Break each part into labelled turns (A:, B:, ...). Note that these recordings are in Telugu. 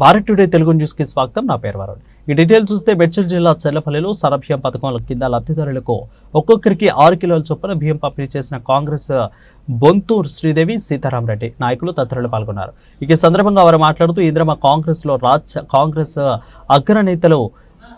A: భారత్ టుడే తెలుగు న్యూస్కి స్వాగతం. నా పేరు వరుణ్. ఈ డీటెయిల్ చూస్తే మెడ్చల్ జిల్లా చెల్లపల్లిలో సరభ్యం పథకం కింద లబ్ధిదారులకు ఒక్కొక్కరికి ఆరు కిలోల చొప్పున బియ్యం పంపిణీ చేసిన కాంగ్రెస్ బొంతూర్ శ్రీదేవి సీతారామరెడ్డి నాయకులు తదితరులు పాల్గొన్నారు. ఇక ఈ సందర్భంగా వారు మాట్లాడుతూ ఇంద్రమ కాంగ్రెస్లో రాజ్ కాంగ్రెస్ అగ్రనేతలు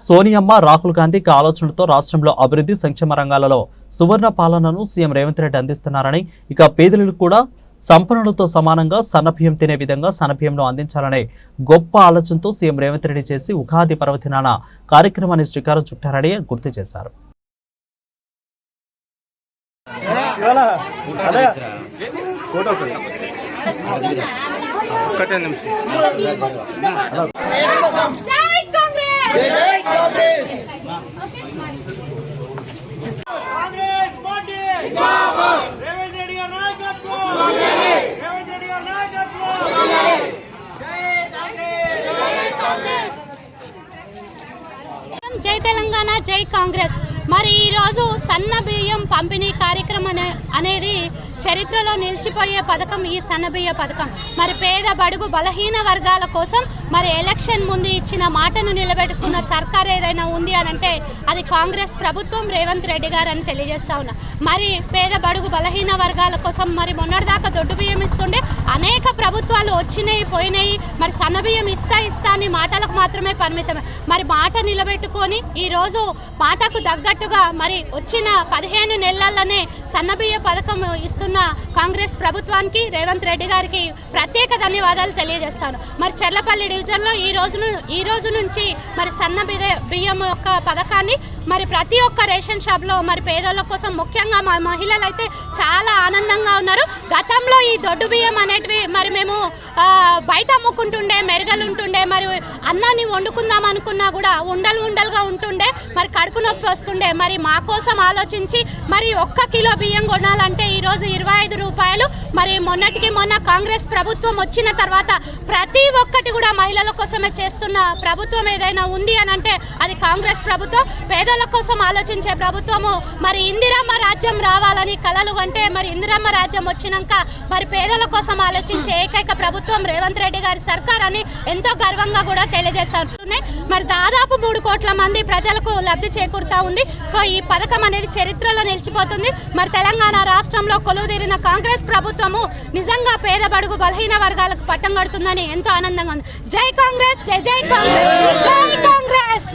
A: సోనియమ్మ రాహుల్ గాంధీ ఆలోచనలతో రాష్ట్రంలో అభివృద్ధి సంక్షేమ రంగాలలో సువర్ణ పాలనను సీఎం రేవంత్ రెడ్డి అందిస్తున్నారని ఇక పేదలకు కూడా సంపన్నులతో సమానంగా సన్నబియ్యం తినే విధంగా సన్నబియ్యంను అందించాలనే గొప్ప ఆలోచనతో సీఎం రేవంత్ రెడ్డి చేసి ఉగాది పర్వదినాన కార్యక్రమాన్ని శ్రీకారం చుట్టారని గుర్తు చేశారు.
B: ఒకటే నిమిషం
C: జై కాంగ్రెస్ జై కాంగ్రెస్
D: కాంగ్రెస్ పార్టీ జిందాబాద్ రేవంత్ రెడ్డి గారి నాయకత్వం రేవంత్ రెడ్డి గారి నాయకత్వం జై కాంగ్రెస్
C: జై తెలంగాణ జై కాంగ్రెస్. మరి ఈరోజు సన్న బియ్యం పంపిణీ కార్యక్రమం అనేది చరిత్రలో నిలిచిపోయే పథకం ఈ సన్న బియ్య పథకం. మరి పేద బడుగు బలహీన వర్గాల కోసం మరి ఎలక్షన్ ముందు ఇచ్చిన మాటను నిలబెట్టుకున్న సర్కార్ ఏదైనా ఉంది అని అంటే అది కాంగ్రెస్ ప్రభుత్వం రేవంత్ రెడ్డి గారు అని తెలియజేస్తా ఉన్నా. మరి పేద బడుగు బలహీన వర్గాల కోసం మరి మొన్నటిదాకా దొడ్డు బియ్యం ఇస్తుండే అనేక ప్రభుత్వాలు వచ్చినాయి పోయినాయి. మరి సన్న బియ్యం ఇస్తా ఇస్తా అని మాటలకు మాత్రమే పరిమితమే మరి మాట నిలబెట్టుకొని ఈరోజు మాటకు తగ్గట్టుగా మరి వచ్చిన పదిహేను నెలల్లోనే సన్నబియ్య పథకం ఇస్తున్న కాంగ్రెస్ ప్రభుత్వానికి రేవంత్ రెడ్డి గారికి ప్రత్యేక ధన్యవాదాలు తెలియజేస్తాను. మరి చెర్లపల్లి ఫ్యూచర్లో ఈ రోజు ఈ రోజు నుంచి మరి సన్న బిదే బియ్యం యొక్క పథకాన్ని మరి ప్రతి ఒక్క రేషన్ షాప్లో మరి పేదల కోసం ముఖ్యంగా మా మహిళలు అయితే చాలా ఆనందంగా ఉన్నారు. గతంలో ఈ దొడ్డు బియ్యం అనేటివి మరి మేము బయట అమ్ముకుంటుండే మెరుగలు ఉంటుండే మరి అన్నాన్ని వండుకుందాం అనుకున్నా కూడా ఉండలు ఉండలుగా ఉంటుండే మరి కడుపు నొప్పి వస్తుండే. మరి మా కోసం ఆలోచించి మరి ఒక్క కిలో బియ్యం కొనాలంటే ఈరోజు ఇరవై ఐదు రూపాయలు. మరి మొన్నటికి మొన్న కాంగ్రెస్ ప్రభుత్వం వచ్చిన తర్వాత ప్రతి ఒక్కటి కూడా మహిళల కోసమే చేస్తున్న ప్రభుత్వం ఏదైనా ఉంది అని అంటే అది కాంగ్రెస్ ప్రభుత్వం. పేదల కోసం ఆలోచించే ప్రభుత్వము. మరి ఇందిరమ్మ రాజ్యం రావాలని కలలు అంటే మరి ఇందిరమ్మ రాజ్యం వచ్చినాక మరి పేదల కోసం ఆలోచించే ఏకైక ప్రభుత్వం రేవంత్ రెడ్డి గారి సర్కార్ అని ఎంతో గర్వంగా కూడా తెలియజేస్తారు మరి దాదాపు మూడు కోట్ల మంది ప్రజలకు లబ్ధి చేకూరుతా ఉంది. సో ఈ పథకం అనేది చరిత్రలో నిలిచిపోతుంది. మరి తెలంగాణ రాష్ట్రంలో కొలువుదీరిన కాంగ్రెస్ ప్రభుత్వము నిజంగా పేద బడుగు బలహీన వర్గాలకు పట్టం కడుతుందని ఎంతో ఆనందంగా ఉంది. జై కాంగ్రెస్ జై జై కాంగ్రెస్ జై కాంగ్రెస్!